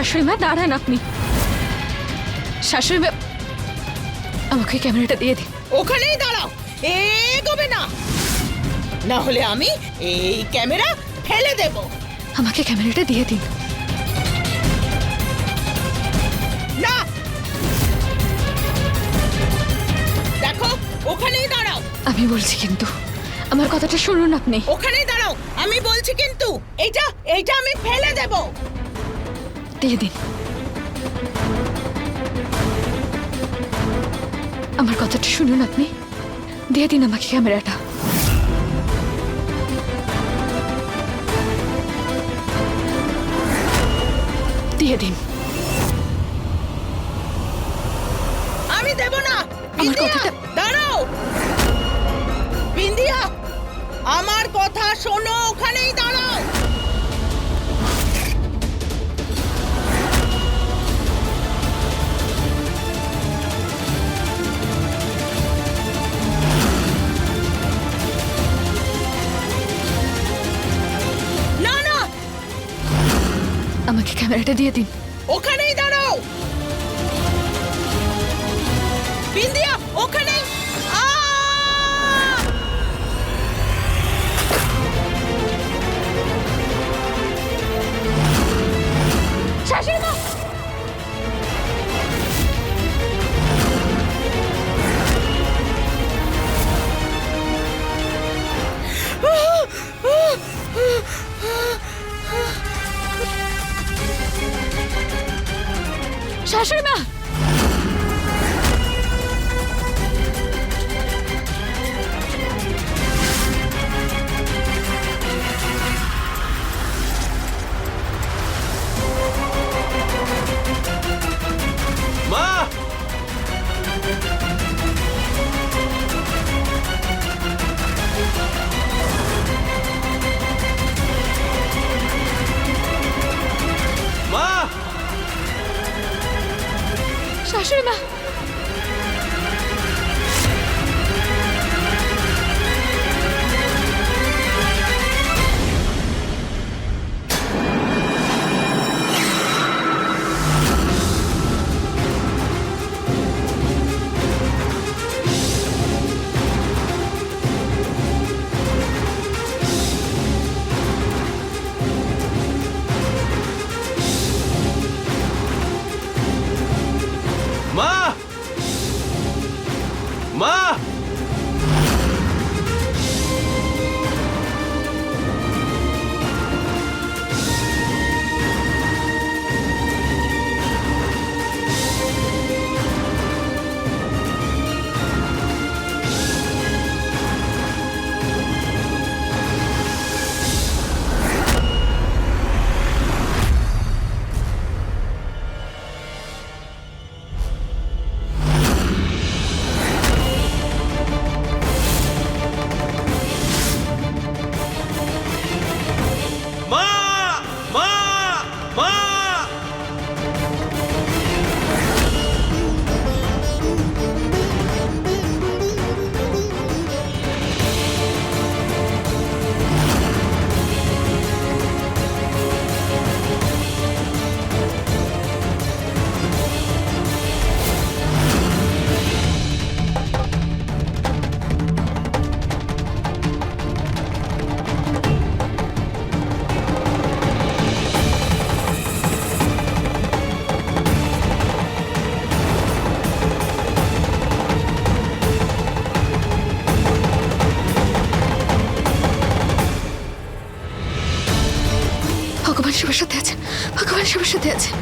শাশুড়ি মা দাঁড়ান আপনি। শাশুড়ি মা আমাকে ক্যামেরাটা দিয়ে দিন। ওখানেই দাঁড়াও। এগোবে না। না হলে আমি এই ক্যামেরা ফেলে দেব। আমাকে ক্যামেরাটা দিয়ে দিন। না। দেখো ওখানেই দাঁড়াও। আমি বলছি কিন্তু আমার কথাটা শুনুন আপনি। ওখানেই দাঁড়াও। আমি বলছি কিন্তু এইটা এইটা আমি ফেলে দেব। দিয়ে দিন। আমার কথাটা শুনুন আপনি। দিয়ে দিন আমাকে ক্যামেরাটা। দিয়ে দিন। আমি দেব না। আমার বিন্দিয়া, কথাটা- দাঁড়াও। বিন্দিয়া আমার কথা শোনো ওখানেই আমাকে ক্যামেরাটা দিয়ে দিন। ওখানেই দাঁড়াও। বিন্দিয়া ওখানেই আ! শাশুড়ি মা! শাশুড়ি মা ভগবান সবার সাথে আছে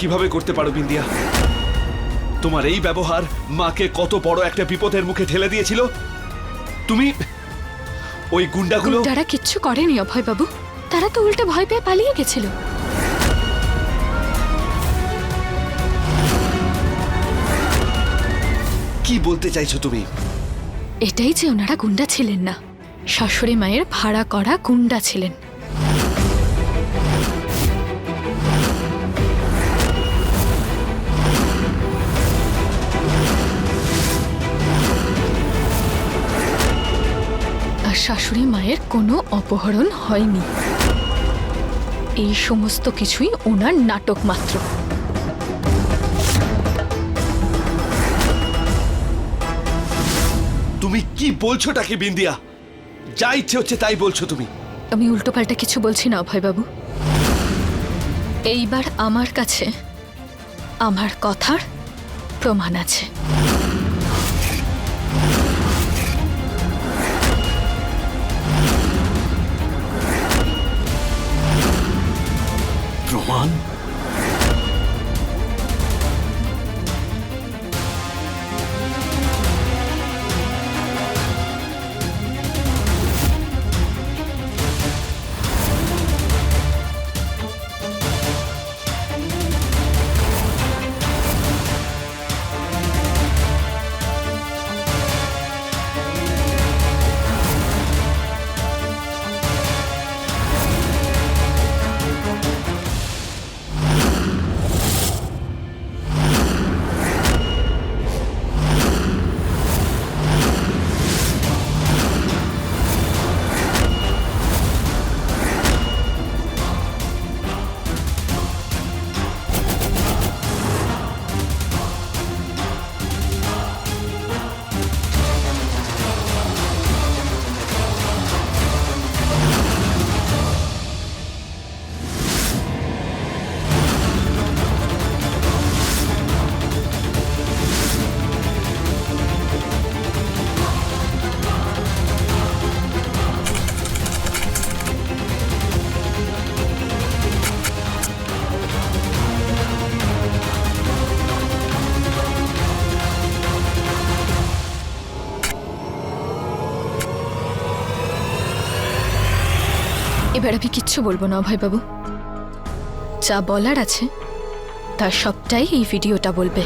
কীভাবে করতে পারো বিন্দিয়া? তোমার এই ব্যবহার মাকে কত বড় একটা বিপদের মুখে ঠেলে দিয়েছিল। তুমি ওই গুন্ডাগুলো গুন্ডারা কিচ্ছু করেনি অভয় বাবু তারা তো উল্টে ভয় পেয়ে পালিয়ে গেছিল। কি বলতে চাইছো তুমি? এটাই যে ওনারা গুন্ডা ছিলেন না। শাশুড়ি মায়ের ভাড়া করা গুন্ডা ছিলেন। শাশুড়ি মায়ের কোনো অপহরণ হয়নি। এই সমস্ত কিছুই ওনার নাটক মাত্র। তুমি কি বলছোটাকে বিন্দিয়া? যা ইচ্ছে হচ্ছে তাই বলছো তুমি। আমি উল্টোপাল্টা কিছু বলছি না অভয়বাবু। এইবার আমার কাছে আমার কথার প্রমাণ আছে। এবার আমি কিচ্ছু বলব না অভয়বাবু। যা বলার আছে তার সবটাই এই ভিডিওটা বলবে।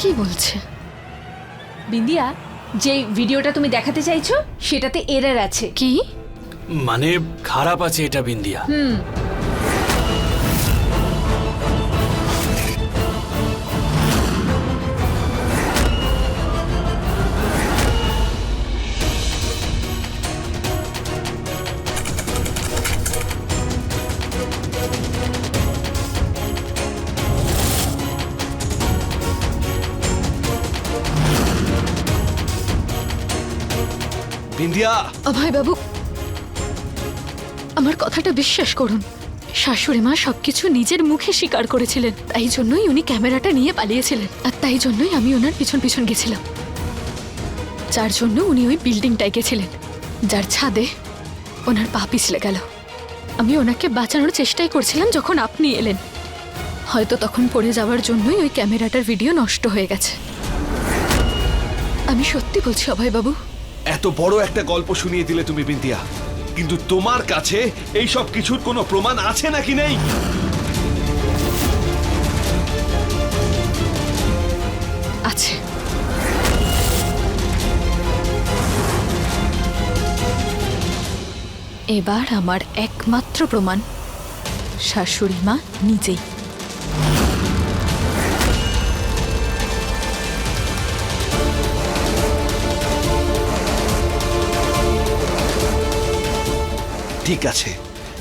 কি বলছে? বিন্দিয়া যে ভিডিওটা তুমি দেখাতে চাইছো সেটাতে এরার আছে। কি? মানে খারাপ আছে এটা বিন্দিয়া। বিন্দিয়া অভয়বাবু আমার কথাটা বিশ্বাস করুন। শাশুড়ি মা সবকিছু নিজের মুখে স্বীকার করেছিলেন। তাই জন্যই উনি ক্যামেরাটা নিয়ে পালিয়েছিলেন। আর তাই জন্যই আমি ওনার পিছন পিছন গেছিলাম। যার জন্য উনি ওই বিল্ডিংটায় গেছিলেন। যার ছাদে ওনার পা পিছলে গেল। আমি ওনাকে বাঁচানোর চেষ্টাই করছিলাম যখন আপনি এলেন। হয়তো তখন পড়ে যাওয়ার জন্যই ওই ক্যামেরাটার ভিডিও নষ্ট হয়ে গেছে। আমি সত্যি বলছি অভয়বাবু এত বড় একটা গল্প শুনিয়ে দিলে তুমি বিন্দিয়া কিন্তু তোমার কাছে এই সব কিছুর কোনো প্রমাণ আছে নাকি নেই? আছে। এবার আমার একমাত্র প্রমাণ, শাশুড়ি মা নিজেই। ঠিক আছে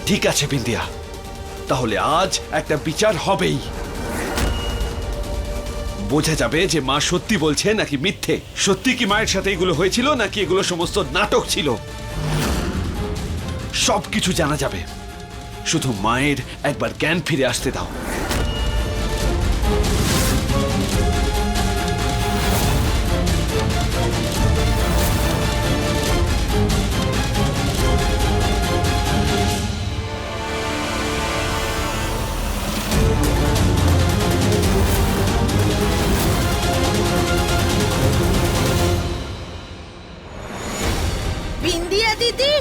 ঠিক আছে বিন্দিয়া। তাহলে আজ একটা বিচার হবেই। বোঝা যাবে যে মা সত্যি বলছে নাকি মিথ্যে। সত্যি কি মায়ের সাথে এগুলো হয়েছিল নাকি এগুলো সমস্ত নাটক ছিল? সব কিছু জানা যাবে। শুধু মায়ের একবার জ্ঞান ফিরে আসতে দাও। দিদি।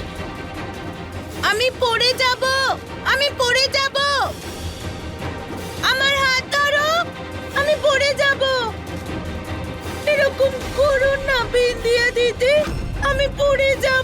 আমি পড়ে যাব, আমি পড়ে যাব। আমার হাত ধরো, আমি পড়ে যাব। এরকম করুন না বিন্দিয়া দিদি, আমি পড়ে যাব।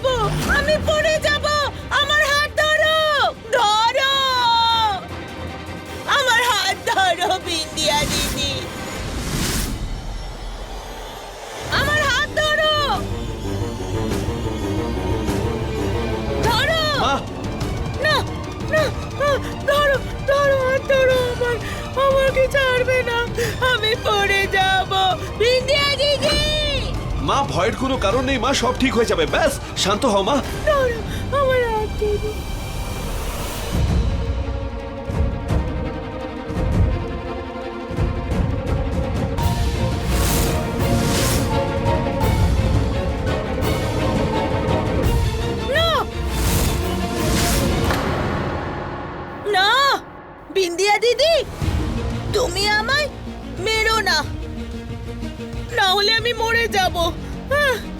ছাড়বে না আমি পড়ে যাব। বিন্দিয়া দিদি মা ভয়ের কোনো কারণ নেই মা সব ঠিক হয়ে যাবে ব্যাস শান্ত হও মা। আমার হাত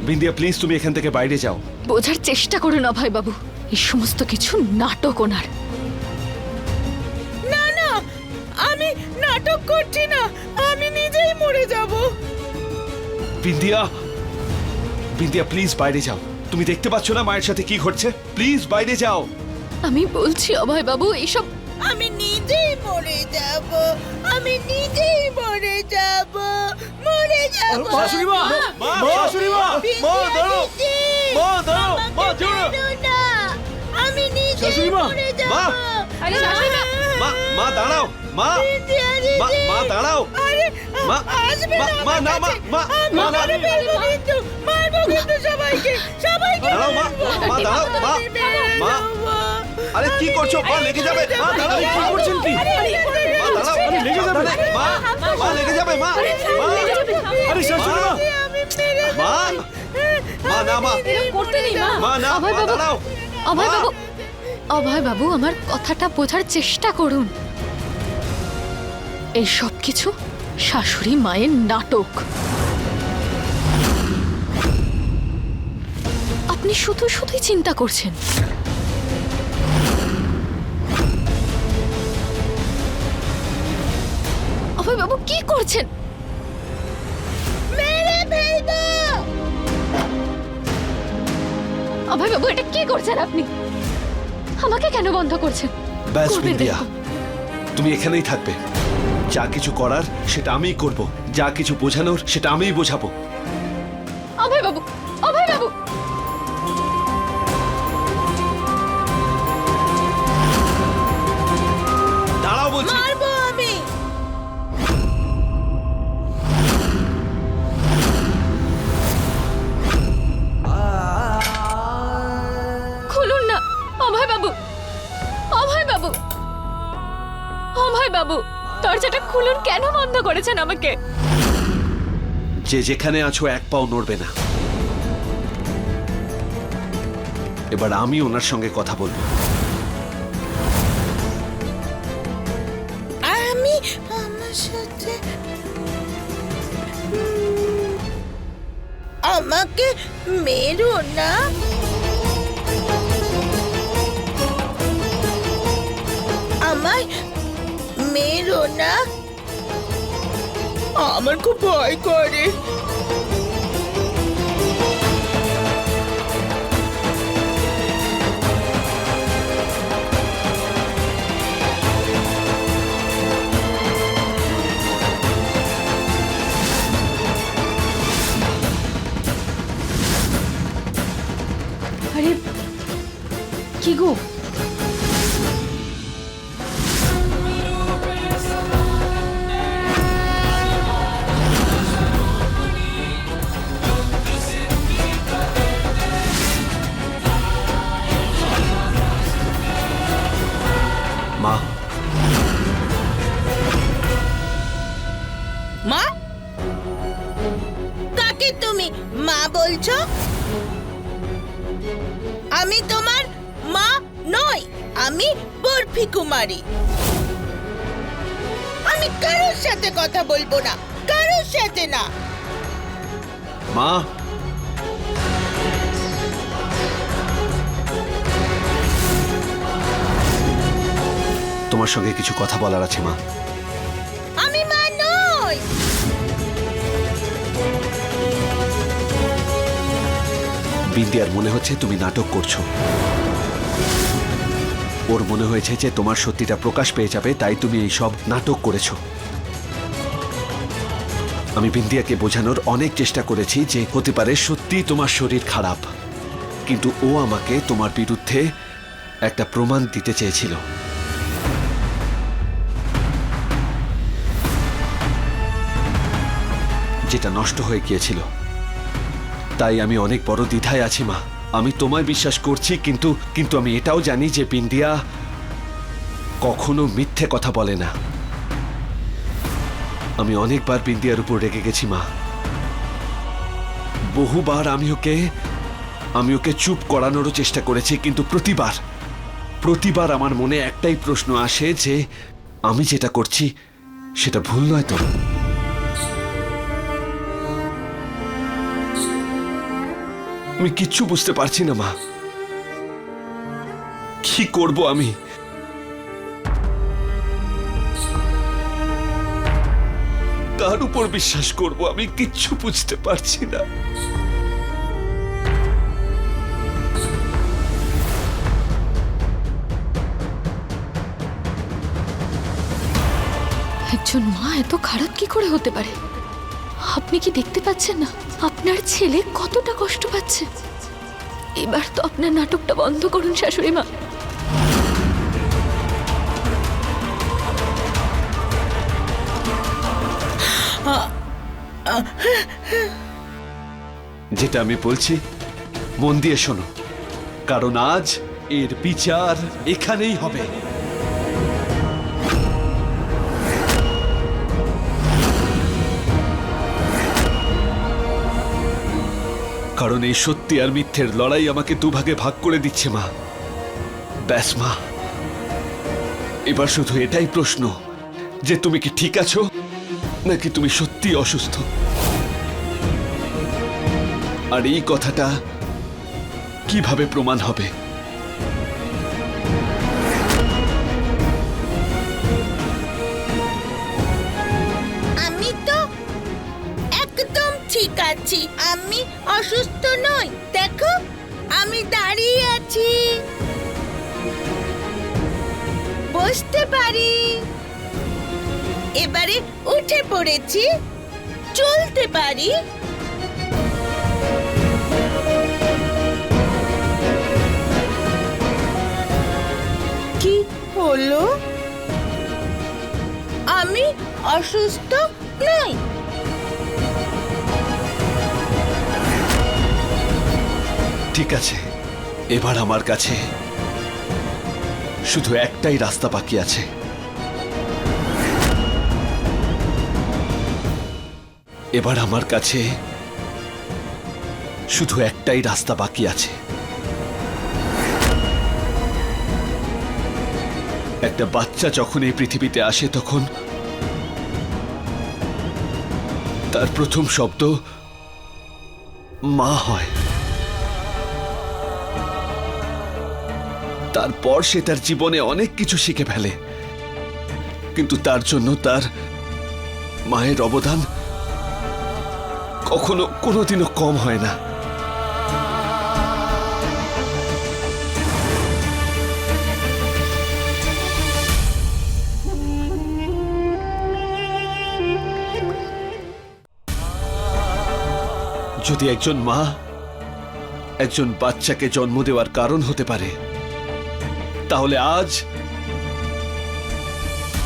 বিন্দিয়া প্লিজ তুমি এখান থেকে বাইরে যাও। বোঝার চেষ্টা করুন অভয় বাবু এই সমস্ত কিছু নাটক ওনার। না না আমি নাটক করছি না আমি নিজেই মরে যাব। বিন্দিয়া বিন্দিয়া প্লিজ বাইরে যাও। তুমি দেখতে পাচ্ছ না মায়ের সাথে কি ঘটছে? প্লিজ বাইরে যাও। আমি বলছি অভয় বাবু এইসব আমি নিজেই মরে যাব। শাশুড়ি মা! মা! শাশুড়ি মা! মা, দাঁড়াও! মা, দাঁড়াও! মা! না আমি নিজে শাশুড়ি মা! মরে যাব মা! আরে শাশুড়ি মা! মা মা দাঁড়াও মা মা মা দাঁড়াও। মা, মা, না মা, মা। মা, না। কিন্তু মারবো কিন্তু সবাইকে সবাইকে দাঁড়াও, মা, মা, দাঁড়াও, মা, মা। আরে কি করছ? মা লেগে যাবে। মা দাঁড়াও কি করছেন কি? মা দাঁড়াও। আরে, লেগে যাবে। মা মা লেগে যাবে মা। আরে শাশুড়ি মা। মা মা না মা। করতে নেই মা। মা না অভয় দাঁড়াও। অভয় বাবু অভয় বাবু আমার কথাটা বোঝার চেষ্টা করুন। এই সব কিছু শাশুড়ি মায়ের নাটক। আপনি শুধু শুধুই চিন্তা করছেন। অভয় বাবু কি করছেন? অভয় বাবু এটা কি করছেন আপনি? আমাকে কেন বন্ধ করছে ব্যাস বিন্দিয়া। তুমি এখানেই থাকবে। যা কিছু করার সেটা আমিই করব। যা কিছু বোঝানোর সেটা আমিই বোঝাবো। অভয় বাবু করেছেন আমাকে। যে যেখানে আছো এক পাও নড়বে না। এবার আমি ওনার সঙ্গে কথা বলব। আমি আমার সাথে আমাকে মেরো না। আমায় মেরো না। আমার খুব ভয় করে। আরে কি গো? কুমারী আমি কারোর সাথে কথা বলব না কারোর সাথে না। মা। তোমার সঙ্গে কিছু কথা বলার আছে মা। আমি মা নই। বিন্দিয়ার মনে হচ্ছে তুমি নাটক করছ। ওর মনে হয়েছে যে তোমার সত্যিটা প্রকাশ পেয়ে যাবে, তাই তুমি এই সব নাটক করেছ। আমি বিন্দিয়াকে বোঝানোর অনেক চেষ্টা করেছি যে হতে পারে সত্যি তোমার শরীর খারাপ। কিন্তু ও আমাকে তোমার বিরুদ্ধে একটা প্রমাণ দিতে চেয়েছিল। যেটা নষ্ট হয়ে গিয়েছিল। তাই আমি অনেক বড় দ্বিধায় আছি, মা। আমি তোমায় বিশ্বাস করছি, কিন্তু কিন্তু আমি এটাও জানি যে বিন্দিয়া কখনো মিথ্যে কথা বলে না। আমি অনেকবার বিন্দিয়ার উপর রেগে গেছি, মা। বহুবার আমি ওকে আমি ওকে চুপ করানোরও চেষ্টা করেছি, কিন্তু প্রতিবার প্রতিবার আমার মনে একটাই প্রশ্ন আসে যে, আমি যেটা করছি, সেটা ভুল নয় তো? আমি কিচ্ছু বুঝতে পারছি না, মা। কি করব আমি? তার উপর বিশ্বাস করব আমি কিচ্ছু বুঝতে পারছি না। একজন মা এত খারাপ কি করে হতে পারে? আপনি কি দেখতে পাচ্ছেন না? আপনার ছেলে কতটা কষ্ট পাচ্ছে? এবার তো আপনার নাটকটা বন্ধ করুন, শাশুড়ি মা। যেটা আমি বলছি, মন দিয়ে শোনো। কারণ আজ এর বিচার এখানেই হবে। কারণ এই সত্যি আর মিথ্যের লড়াই আমাকে দুভাগে ভাগ করে দিচ্ছে, মা। ব্যাস, মা। এবার শুধু এটাই প্রশ্ন, যে তুমি কি ঠিক আছো, নাকি তুমি সত্যি অসুস্থ? আর এই কথাটা কীভাবে প্রমাণ হবে? আমি অসুস্থ নই। দেখো, আমি দাঁড়িয়ে আছি। বসতে পারি। এবারে উঠে পড়েছি। চলতে পারি। কি হলো? আমি অসুস্থ নই। ঠিক আছে, এবার আমার কাছে শুধু একটাই রাস্তা বাকি আছে। এবার আমার কাছে শুধু একটাই রাস্তা বাকি আছে। একটা বাচ্চা যখন এই পৃথিবীতে আসে তখন তার প্রথম শব্দ মা হয়। তারপর সে তার জীবনে অনেক কিছু শিখে ফেলে। কিন্তু তার জন্য তার মায়ের অবদান কখনো কোনোদিনও কম হয় না। যদি একজন মা একজন বাচ্চাকে জন্ম দেওয়ার কারণ হতে পারে তাহলে আজ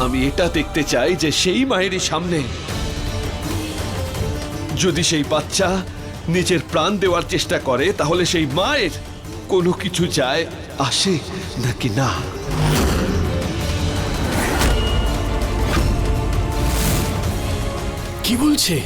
আমি এটা দেখতে চাই যে সেই মায়েরই সামনে যদি সেই বাচ্চা নিজের প্রাণ দেওয়ার চেষ্টা করে, তাহলে সেই মায়ের কোনো কিছু যায় আসে নাকি না? কি বলছে?